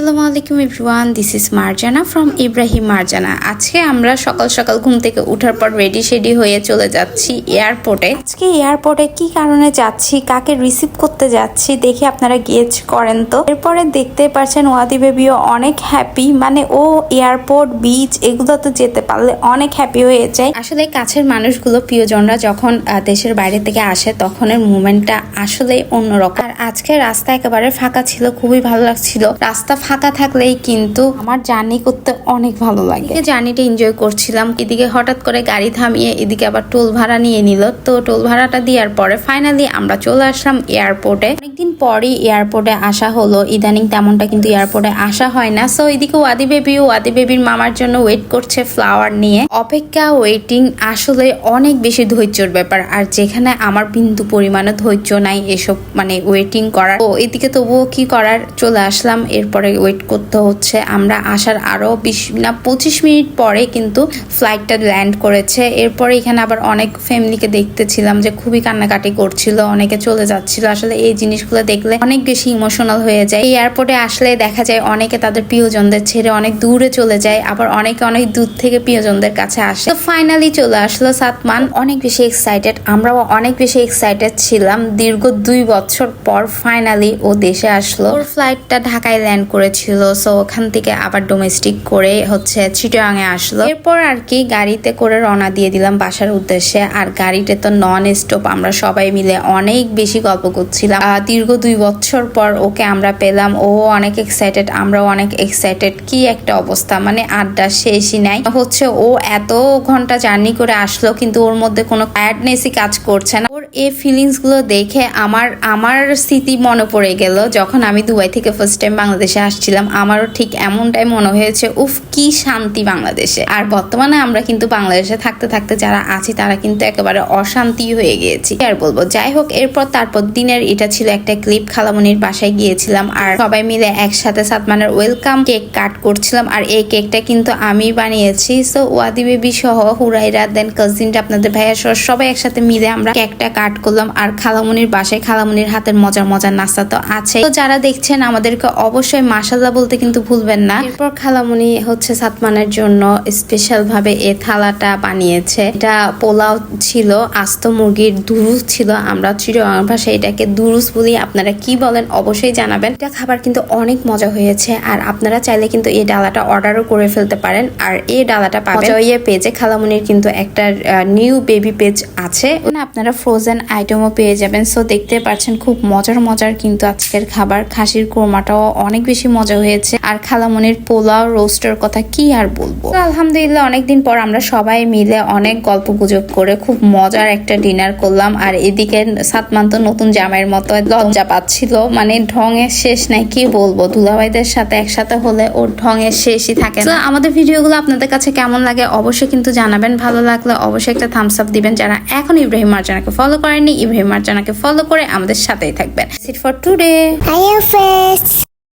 আসসালামু আলাইকুম everyone this is Marjana from Ibrahim Marjana. আজকে আমরা সকাল সকাল ঘুম থেকে উঠার পর রেডি শেডি হয়ে চলে যাচ্ছি এয়ারপোর্টে আজকে এয়ারপোর্টে কি কারণে যাচ্ছি, কাকে রিসিভ করতে যাচ্ছি, দেখে আপনারা গেজ করেন তো। এরপরে দেখতে পাচ্ছেন ওয়াদি বেবিও অনেক হ্যাপি মানে ও এয়ারপোর্ট বিচ এগুলোতে যেতে পারলে অনেক হ্যাপি হয়ে যায়। আসলে কাছের মানুষগুলো, প্রিয়জনরা যখন দেশের বাইরে থেকে আসে, তখনের মুভমেন্টটা আসলে অন্যরকম। আর আজকে রাস্তা একেবারে ফাঁকা ছিল, খুবই ভালো লাগছিল। রাস্তা ফাঁকা থাকলেই কিন্তু আমার জার্নি করতে অনেক ভালো লাগে। জার্নিটা এনজয় করছিলাম, এদিকে হঠাৎ করে গাড়ি থামিয়ে এদিকে আবার টোল ভাড়া নিয়ে নিল। তো টোল ভাড়াটা দেওয়ার পরে ফাইনালি আমরা চলে আসলাম এয়ারপোর্টে অনেকদিন পরই এয়ারপোর্টে আসা হলো। ইদানিং তেমনটা কিন্তু এয়ারপোর্টে আসা হয় না। সো এদিকে ওয়াদি বেবি ওয়াদি বেবির মামার জন্য ওয়েট করছে ফ্লাওয়ার নিয়ে। অপেক্ষা ওয়েটিং আসলে অনেক বেশি ধৈর্যর ব্যাপার। আর যেখানে আমার বিন্দু পরিমাণে ধৈর্য নাই এসব মানে ওয়েটিং করার। তো এদিকে তবুও কি করার? চলে আসলাম। এরপরে ওয়েট করতে হচ্ছে। আমরা আসার আরও বিশ না, পঁচিশ মিনিট পরে কিন্তু ফ্লাইটটা ল্যান্ড করেছে। এরপরে এখানে আবার অনেক ফ্যামিলিকে দেখতেছিলাম যে খুবই কান্নাকাটি করছিল, অনেকে চলে যাচ্ছিল। আসলে এই জিনিসগুলো দেখলে অনেক বেশি ইমোশনাল হয়ে যায়। এই এয়ারপোর্টে আসলে দেখা যায় অনেকে তাদের প্রিয়জনদের ছেড়ে অনেক দূরে চলে যায়, আবার অনেকে অনেক দূর থেকে প্রিয়জনদের কাছে আসে। তো ফাইনালি চলে আসলো সাতমান। অনেক বেশি এক্সাইটেড আমরাও অনেক বেশি এক্সাইটেড ছিলাম। দীর্ঘ দুই বছর পর ফাইনালি ও দেশে আসলো। ওর ফ্লাইটটা ঢাকায় ল্যান্ড করেছিল। সো ওখান থেকে আবার ডোমেস্টিক করে হচ্ছে চিটাং আসলো। এরপর আর কি গাড়িতে করে রওনা দিয়ে দিলাম বাসার উদ্দেশ্যে। আর গাড়িতে তো নন স্টপ আমরা সবাই মিলে অনেক বেশি গল্প করছিলাম। দীর্ঘ দুই বছর পর ওকে আমরা পেলাম। ও অনেক এক্সাইটেড আমরাও অনেক এক্সাইটেড কি একটা অবস্থা মানে আড্ডা শেষই নাই। হচ্ছে ও এত ঘণ্টা জার্নি করে আসলো, কিন্তু ওর মধ্যে কোনো টায়ার্ডনেসই কাজ করছে না। ওর এই ফিলিংসগুলো দেখে আমার আমার স্মৃতি মনে পড়ে গেল, যখন আমি দুবাই থেকে ফার্স্ট টাইম বাংলাদেশে আসছিলাম, আমারও ঠিক এমনটাই মনে হয়েছে, উফ, কি শান্তি বাংলাদেশে। আর বর্তমানে আমরা কিন্তু বাংলাদেশে থাকতে থাকতে যারা আছি, তারা কিন্তু একেবারে অশান্তি হয়ে গিয়েছি। আর বলব, যাই হোক, এরপর তারপর দিনের এটা ছিল একটা ক্লিপ, খালামনির বাসায় গিয়েছিলাম, আর সবাই মিলে একসাথে সাতমানের ওয়েলকাম কেক কাট করছিলাম, আর এই কেকটা কিন্তু আমি বানিয়েছি। সো ওয়াদি বেবি সহ হুরাইরা দেন কাজিনটা আপনাদের ভাইয়া সহ সবাই একসাথে মিলে আমরা কেকটা কাট করলাম, আর খালামনির বাসায় খালামনির হাতের মজার মজার নাস্তা তো আছে তো যারা দেখছেন, আমাদেরকে অবশ্যই মাসাল্লাহ বলতে কিন্তু ভুলবেন না। এরপর খালামনি হচ্ছে সাতমানের জন্য স্পেশাল ভাবে এ থালাটা বানিয়েছে। এটা পোলাও ছিল, আস্ত মুরগির দুরুস ছিল, আমরা চিরগাং ভাষায় এটাকে দুরুস বলি। আপনারা কি বলেন অবশ্যই জানাবেন। এটা খাবার কিন্তু অনেক মজা হয়েছে, আর আপনারা চাইলে কিন্তু এই ডালাটা অর্ডারও করে ফেলতে পারেন, আর এই ডালাটা পাবেন। পেজে খালামুনির কিন্তু একটা নিউ বেবি পেজ আছে। আপনারা ফ্রোজেন আইটেমও পেয়ে যাবেন। সো দেখতে পাচ্ছেন খুব মজার মজার কিন্তু আজকের খাবার। খাসির কোরমাটাও অনেক বেশি মজা হয়েছে। আর খালামনির পোলাও রোস্টের কথা কি আর বলব? আলহামদুলিল্লাহ, অনেকদিন পর আমরা সবাই মিলে অনেক গল্প গুজব করে খুব মজার একটা ডিনার করলাম। আর এদিকে সাতমান তো নতুন জামাইয়ের মতো লজ্জা পাচ্ছিল। মানে ঢঙের শেষ নাই, কি বলব? দুলাভাইদের সাথে একসাথে হলে ওর ঢঙের শেষই থাকে তো আমাদের ভিডিওগুলো আপনাদের কাছে কেমন লাগে অবশ্যই কিন্তু জানাবেন। ভালো লাগলে অবশ্যই একটা থামস আপ দিবেন। যারা এখন ইব্রাহিম মার্জানাকে ফলো করেননি, ইব্রাহিম মার্জানাকে ফলো করে আমাদের সাথেই থাকবেন। Sit for today.